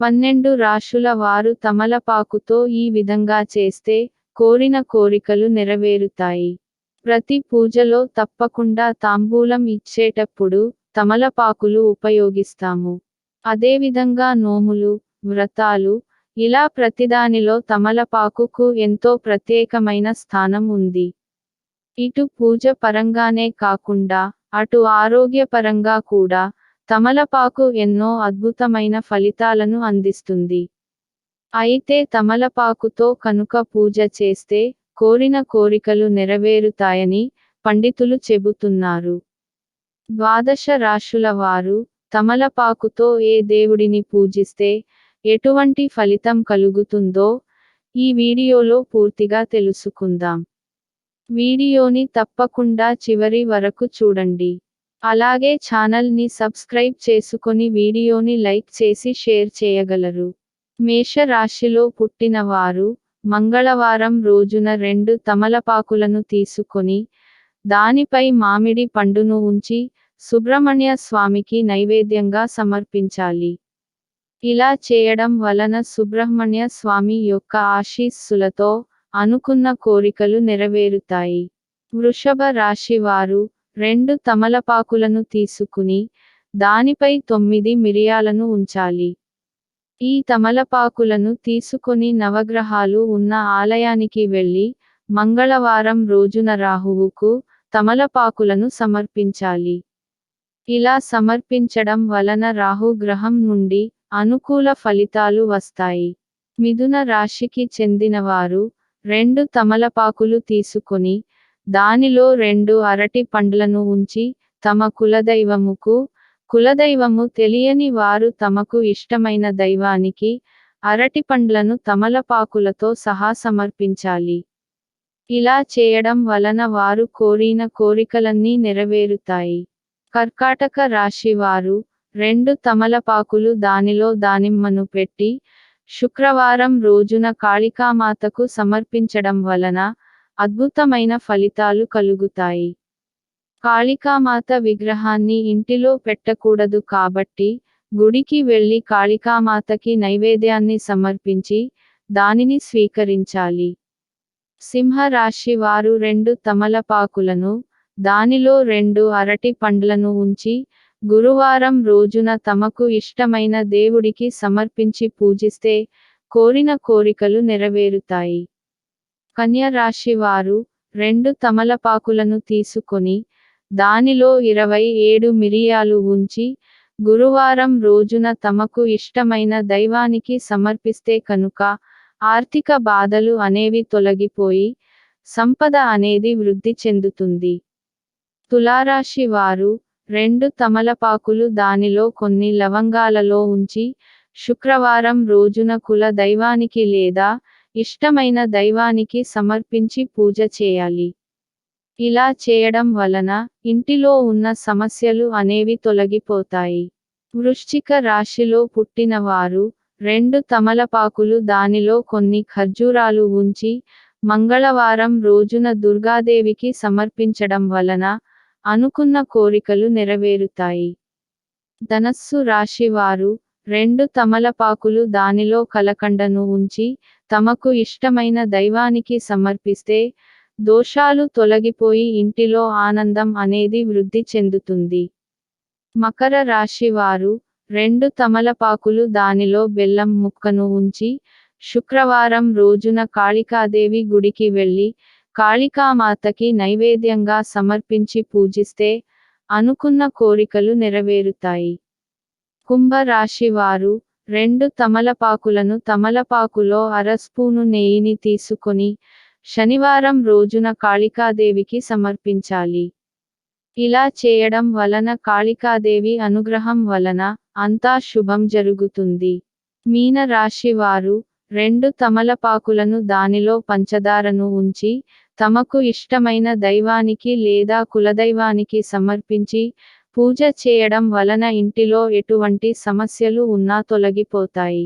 పన్నెండు రాశుల వారు తమలపాకుతో ఈ విధంగా చేస్తే కోరిన కోరికలు నెరవేరుతాయి. ప్రతి పూజలో తప్పకుండా తాంబూలం ఇచ్చేటప్పుడు తమలపాకులు ఉపయోగిస్తాము. అదేవిధంగా నోములు వ్రతాలు ఇలా ప్రతిదానిలో తమలపాకుకు ఎంతో ప్రత్యేకమైన స్థానం ఉంది. ఇటు పూజ పరంగానే కాకుండా అటు ఆరోగ్యపరంగా కూడా తమలపాకు ఎన్నో అద్భుతమైన ఫలితాలను అందిస్తుంది. అయితే తమలపాకుతో కనుక పూజ చేస్తే కోరిన కోరికలు నెరవేరుతాయని పండితులు చెబుతున్నారు. ద్వాదశ రాశుల వారు తమలపాకుతో ఏ దేవుడిని పూజిస్తే ఎటువంటి ఫలితం కలుగుతుందో ఈ వీడియోలో పూర్తిగా తెలుసుకుందాం. వీడియోని తప్పకుండా చివరి వరకు చూడండి. అలాగే ఛానల్ని సబ్స్క్రైబ్ చేసుకొని వీడియోని లైక్ చేసి షేర్ చేయగలరు. మేష రాశిలో పుట్టిన వారు మంగళవారం రోజున రెండు తమలపాకులను తీసుకొని దానిపై మామిడి పండును ఉంచి సుబ్రహ్మణ్య స్వామికి నైవేద్యంగా సమర్పించాలి. ఇలా చేయడం వలన సుబ్రహ్మణ్య స్వామి యొక్క ఆశీస్సులతో అనుకున్న కోరికలు నెరవేరుతాయి. వృషభ రాశి వారు రెండు తమలపాకులను తీసుకుని దానిపై తొమ్మిది మిరియాలను ఉంచాలి. ఈ తమలపాకులను తీసుకొని నవగ్రహాలు ఉన్న ఆలయానికి వెళ్ళి మంగళవారం రోజున రాహువుకు తమలపాకులను సమర్పించాలి. ఇలా సమర్పించడం వలన రాహు గ్రహం నుండి అనుకూల ఫలితాలు వస్తాయి. మిథున రాశికి చెందినవారు రెండు తమలపాకులు తీసుకొని దానిలో రెండు అరటి పండ్లను ఉంచి తమ కులదైవముకు కులదైవము తెలియని వారు తమకు ఇష్టమైన దైవానికి అరటి పండ్లను తమలపాకులతో సహా సమర్పించాలి. ఇలా చేయడం వలన వారు కోరిన కోరికలన్నీ నెరవేరుతాయి. కర్కాటక రాశి వారు రెండు తమలపాకులు దానిలో దానిమ్మను పెట్టి శుక్రవారం రోజున కాళికామాతకు సమర్పించడం వలన అద్భుతమైన ఫలితాలు కలుగుతాయి. కాళికామాత విగ్రహాన్ని ఇంటిలో పెట్టకూడదు కాబట్టి గుడికి వెళ్ళి కాళికామాతకి నైవేద్యాన్ని సమర్పించి దానిని స్వీకరించాలి. సింహరాశి వారు రెండు తమలపాకులను దానిలో రెండు అరటి పండ్లను ఉంచి గురువారం రోజున తమకు ఇష్టమైన దేవుడికి సమర్పించి పూజిస్తే కోరిన కోరికలు నెరవేరుతాయి. కన్య రాశి వారు రెండు తమలపాకులను తీసుకొని దానిలో ఇరవై ఏడు మిరియాలు ఉంచి గురువారం రోజున తమకు ఇష్టమైన దైవానికి సమర్పిస్తే కనుక ఆర్థిక బాధలు అనేవి తొలగిపోయి సంపద అనేది వృద్ధి చెందుతుంది. తులారాశి వారు రెండు తమలపాకులు దానిలో కొన్ని లవంగాలలో ఉంచి శుక్రవారం రోజున కుల దైవానికి లేదా ఇష్టమైన దైవానికి సమర్పించి పూజ చేయాలి. ఇలా చేయడం వలన ఇంటిలో ఉన్న సమస్యలు అనేవి తొలగిపోతాయి. వృశ్చిక రాశిలో పుట్టినవారు రెండు తమలపాకులు దానిలో కొన్ని ఖర్జూరాలు ఉంచి మంగళవారం రోజున దుర్గాదేవికి సమర్పించడం వలన అనుకున్న కోరికలు నెరవేరుతాయి. ధనస్సు రాశి వారు రెండు తమలపాకులు దానిలో కలకండను ఉంచి తమకు ఇష్టమైన దైవానికి సమర్పిస్తే దోషాలు తొలగిపోయి ఇంటిలో ఆనందం అనేది వృద్ధి చెందుతుంది. మకర రాశి వారు రెండు తమలపాకులు దానిలో బెల్లం ముక్కను ఉంచి శుక్రవారం రోజున కాళికాదేవి గుడికి వెళ్ళి కాళికామాతకి నైవేద్యంగా సమర్పించి పూజిస్తే అనుకున్న కోరికలు నెరవేరుతాయి. కుంభ రాశి వారు రెండు తమలపాకులను తమలపాకులో అర స్పూను నెయ్యిని తీసుకొని శనివారం రోజున కాళికాదేవికి సమర్పించాలి. ఇలా చేయడం వలన కాళికాదేవి అనుగ్రహం వలన అంతా శుభం జరుగుతుంది. మీన రాశి వారు రెండు తమలపాకులను దానిలో పంచదారను ఉంచి తమకు ఇష్టమైన దైవానికి లేదా కులదైవానికి సమర్పించి పూజ చేయడం వలన ఇంటిలో ఎటువంటి సమస్యలు ఉన్నా తొలగిపోతాయి.